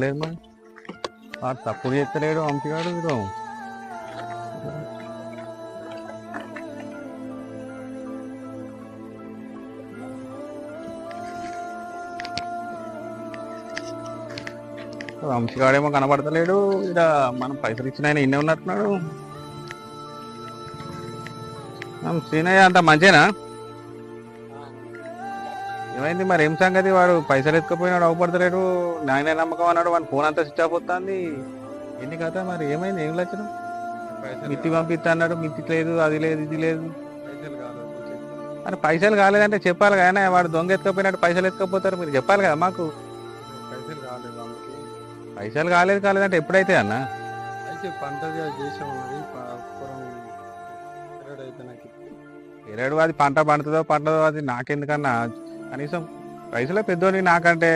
లేదు మరి. వాడు తప్పుడు చేస్తలేడు అంపిగాడు వీడు. వంశీగాడేమో కనబడతలేడు. ఇక్కడ మనం పైసలు ఇచ్చిన ఆయన ఇన్నే ఉన్నట్టున్నాడు. సీనయ్య శ్రీనయ్య అంత మంచేనా? ఏమైంది మరి? ఏం సంగతి? వాడు పైసలు ఎత్తుకపోయినాడు అవపడతలేడు. నాయనే నమ్మకం అన్నాడు వాడి ఫోన్ అంతా స్విచ్ ఆఫ్ వస్తుంది ఎన్ని కథ మరి? ఏమైంది? ఏం లక్షణం? మిత్తి పంపిస్తా అన్నాడు మిత్తి లేదు అది లేదు ఇది లేదు. మరి పైసలు కాలేదంటే చెప్పాలి కానీ వాడు దొంగ ఎత్తుకపోయినట్టు పైసలు ఎత్తుకపోతారు. మీరు చెప్పాలి కదా మాకు. పైసలు కాలేదు అందుకే పైసలు కాలేదు కాలేదంటే ఎప్పుడైతే అన్న? అది పంట పండుతుందో పంటదో అది నాకెందుకన్నా? కనీసం పైసలే పెద్దోని నాకంటే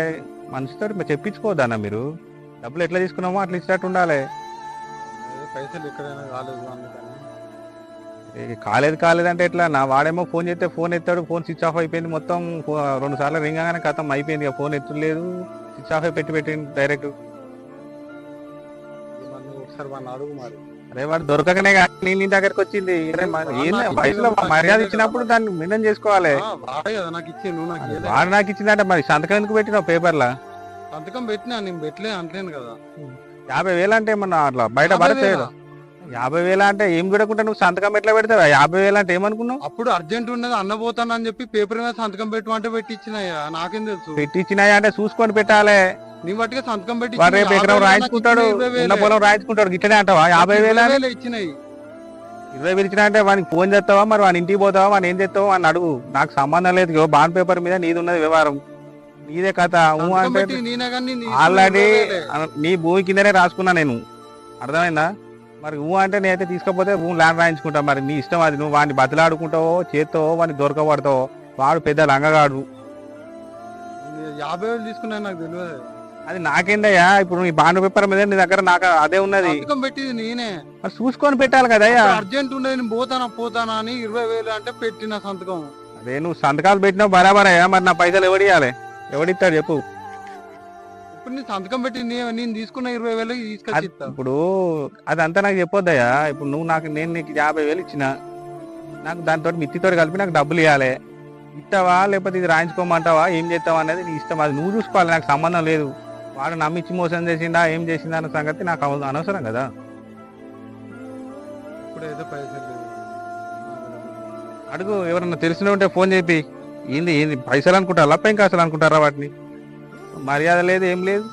మనిషితో చెప్పించుకోవద్దన్న మీరు? డబ్బులు ఎట్లా తీసుకున్నామో అట్లా ఇచ్చినట్టు ఉండాలి. పైసలు ఎక్కడైనా కాలేదు అందుకని. ఏ కాలేదు కాలేదంటే ఎట్లా? నా వాడేమో ఫోన్ చేస్తే ఫోన్ ఎత్తాడు ఫోన్ స్విచ్ ఆఫ్ అయిపోయింది మొత్తం. రెండు సార్లు రింగ్ గానే కథం అయిపోయింది ఇక ఫోన్ ఎత్తులేదు స్విచ్ ఆఫ్ అయి పెట్టి పెట్టింది డైరెక్ట్. ఒకసారి అడుగు మరి. వాడు దొరకకనే కానీ నీ దగ్గరకు వచ్చింది. వయసులో మర్యాద ఇచ్చినప్పుడు దాన్ని మినం చేసుకోవాలి. వాడే నాకు ఇచ్చిందంటే మరి సంతకం ఎందుకు పెట్టినావు పేపర్లా? సంతకం పెట్టినా నేను పెట్టలే అంటలేను కదా. యాభై వేలు అంటే ఏమన్నా అట్లా బయట యాభై పడితే వేలా? యాభై వేలు అంటే ఏం చూడకుండా నువ్వు సంతకం ఎట్లా పెడతావు? యాభై వేలు అంటే ఏమనుకున్నావు? అప్పుడు అర్జెంట్ ఉన్నది అన్న పోతాను అని చెప్పి పేపర్ మీద సంతకం పెట్టమంటే పెట్టించినాయా నాకేం తెలుసు. పెట్టించినాయి అంటే చూసుకొని పెట్టాలి. నీ బట్టిగా సంతకం పెట్టి రేపు ఎకరం రాయించుకుంటాడు ఉన్న పొలం రాయించుకుంటాడు గిట్లనే అంటావా? యాభై వేలు? ఇచ్చినాయి. ఇరవై వేలు ఇచ్చినా అంటే వానికి ఫోన్ చేస్తావా? మరి వాని ఇంటికి పోతావా? వాని ఏం చేస్తావా? అని అడుగు. నాకు సంబంధం లేదు బాండ్ పేపర్ మీద నీది ఉన్నది వ్యవహారం. నీదే కథ. అంటే ఆల్రెడీ నీ భూమి కిందనే రాసుకున్నా నేను. అర్థమైందా? మరి ఊ అంటే నేనైతే తీసుకపోతే భూమి ల్యాండ్ రాయించుకుంటా. మరి నీ ఇష్టం అది. నువ్వు వాడిని బతిలాడుకుంటావో చేత్తావో వాడిని దొరకబడతావో వాడు పెద్ద లంగగాడు. యాభై వేలు తీసుకున్నా నాకు తెలియదు. అది నాకేందయ్యా? ఇప్పుడు నీ బాండ్ పేపర్ మీద నీ దగ్గర నాకు అదే ఉన్నది. పెట్టింది నేనే. మరి చూసుకొని పెట్టాలి కదయ్యా అర్జెంట్ ఉండేది నేను పోతానా పోతానా అని ఇరవై వేలు అంటే పెట్టిన సంతకం. అదే నువ్వు సంతకాలు పెట్టినావు బరాబరయ్యా. మరి నా పైసలు ఎవడియాలి ఎవడిస్తాడు చెప్పు. ఇప్పుడు నేను సంతకం పెట్టి నే- నేను తీసుకున్న ఇరవై వేలు తీసుకొచ్చి అది- ఇస్తా. ఇప్పుడు అదంతా నాకు చెప్పొద్దయ్యా. ఇప్పుడు నువ్వు నాకు నేను నీకు యాభై వేలు ఇచ్చిన నాకు దాంతో మిత్తితో కలిపి నాకు డబ్బులు ఇవ్వాలి ఇస్తావా లేకపోతే ఇది రాయించుకోమంటావా ఏం చేస్తావా అనేది నీ ఇష్టం. అది నువ్వు చూసుకోవాలి నాకు సంబంధం లేదు. వాడు నమ్మించి మోసం చేసిందా ఏం చేసిందా అన్న సంగతి నాకు అవ- అనవసరం కదా. ఇప్పుడు అయితే పైసలు లేవు. అడుగు ఎవరన్నా తెలిసిన ఉంటే ఫోన్ చెప్పి ఏంది ఏంది పైసలు అనుకుంటారా పెంకాసలు అనుకుంటారా వాటిని? మర్యాద లేదు ఏం లేదు.